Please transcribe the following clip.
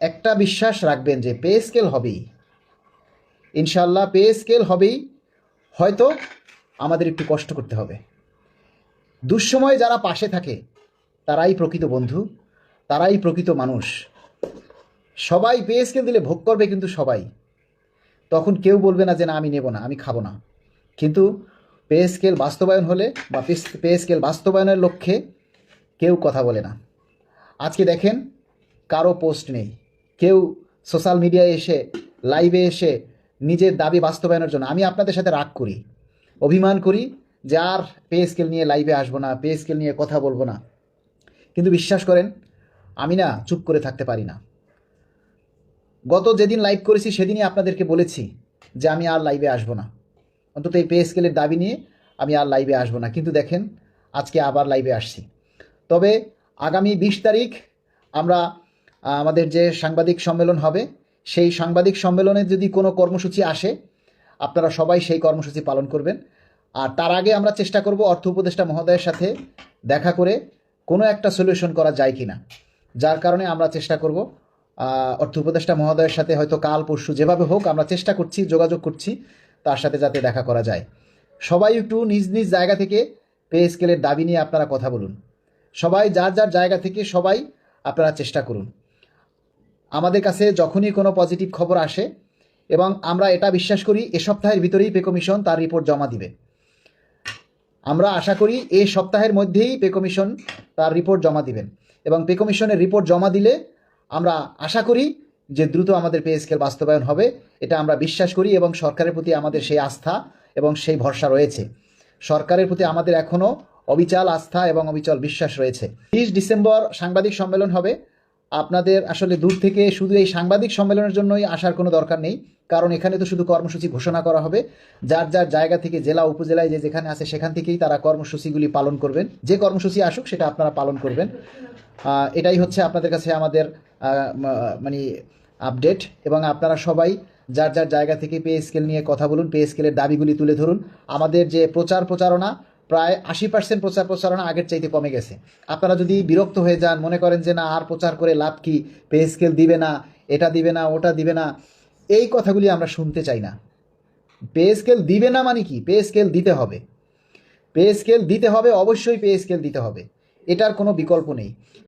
একটা বিশ্বাস রাখবেন যে পে স্কেল হবেই। ইনশাল্লাহ পে স্কেল হবেই, হয়তো আমাদের একটু কষ্ট করতে হবে। দুঃসময়ে যারা পাশে থাকে, তারাই প্রকৃত বন্ধু, তারাই প্রকৃত মানুষ। সবাই পে স্কেল দিলে ভোগ করবে কিন্তু সবাই। তখন কেউ বলবে না যে না, আমি নেব না, আমি খাব না। কিন্তু পে স্কেল বাস্তবায়ন হলে বা পে স্কেল বাস্তবায়নের লক্ষ্যে কেউ কথা বলে না। আজকে দেখেন, কারও পোস্ট নেই। কেউ সোশ্যাল মিডিয়ায় এসে, লাইভে এসে নিজের দাবি বাস্তবায়নের জন্য, আমি আপনাদের সাথে রাগ করি, অভিমান করি যে আর পে স্কেল নিয়ে লাইভে আসব না, পে স্কেল নিয়ে কথা বলব না। কিন্তু বিশ্বাস করেন, আমি না চুপ করে থাকতে পারি না। গত যেদিন লাইভ করেছি, সেদিনই আপনাদেরকে বলেছি যে আমি আর লাইভে আসব না। অন্তত এই পে স্কেলের দাবি নিয়ে আমি আর লাইভে আসব না। কিন্তু দেখেন, আজকে আবার লাইভে আসছি। তবে আগামী বিশ তারিখ আমরা আমাদের যে সাংবাদিক সম্মেলন হবে, সেই সাংবাদিক সম্মেলনে যদি কোনো কর্মসূচি আসে, আপনারা সবাই সেই কর্মসূচি পালন করবেন। আর তার আগে আমরা চেষ্টা করব অর্থ উপদেষ্টা মহোদয়ের সাথে দেখা করে কোনো একটা সলিউশন করা যায় কি না যার কারণে আমরা চেষ্টা করব অর্থ উপদেষ্টা মহোদয়ের সাথে হয়তো কাল পরশু যেভাবে হোক আমরা চেষ্টা করছি, যোগাযোগ করছি, তার সাথে যাতে দেখা করা যায়। সবাই একটু নিজ নিজ জায়গা থেকে পে স্কেলের দাবি নিয়ে আপনারা কথা বলুন। সবাই যার যার জায়গা থেকে সবাই আপনারা চেষ্টা করুন। আমাদের কাছে যখনই কোনো পজিটিভ খবর আসে এবং আমরা এটা বিশ্বাস করি, এ সপ্তাহের ভিতরেই পে কমিশন তার রিপোর্ট জমা দিবে। আমরা আশা করি এই সপ্তাহের মধ্যেই পে কমিশন তার রিপোর্ট জমা দিবেন এবং পে কমিশনের রিপোর্ট জমা দিলে আমরা আশা করি যে দ্রুত আমাদের পে স্কেল বাস্তবায়ন হবে। এটা আমরা বিশ্বাস করি এবং সরকারের প্রতি আমাদের সেই আস্থা এবং সেই ভরসা রয়েছে। সরকারের প্রতি আমাদের এখনও অবিচাল আস্থা এবং অবিচল বিশ্বাস রয়েছে। তিরিশ ডিসেম্বর সাংবাদিক সম্মেলন হবে। আপনাদের আসলে দূর থেকে শুধু এই সাংবাদিক সম্মেলনের জন্যই আসার কোনো দরকার নেই। কারণ এখানে তো শুধু কর্মসূচি ঘোষণা করা হবে। যার যার জায়গা থেকে জেলা, উপজেলায় যে যেখানে আছে সেখান থেকেই তারা কর্মসূচিগুলি পালন করবেন। যে কর্মসূচি আসুক সেটা আপনারা পালন করবেন। এটাই হচ্ছে আপনাদের কাছে আমাদের মানে আপডেট। এবং আপনারা সবাই যার যার জায়গা থেকে পে স্কেল নিয়ে কথা বলুন, পে স্কেলের দাবিগুলি তুলে ধরুন। আমাদের যে প্রচার প্রচারণা প্রায় আশি পার্সেন্ট প্রচার প্রচারণা আগের চাইতে কমে গেছে। আপনারা যদি বিরক্ত হয়ে যান, মনে করেন যে না, আর প্রচার করে লাভ কি? পে স্কেল দিবে না, এটা দিবে না, ওটা দিবে না, এই কথাগুলি আমরা শুনতে চাই না। পে স্কেল দিবে না মানে কি? পে স্কেল দিতে হবে। পে স্কেল দিতে হবে, অবশ্যই পে স্কেল দিতে হবে। এটার কোনো বিকল্প নেই।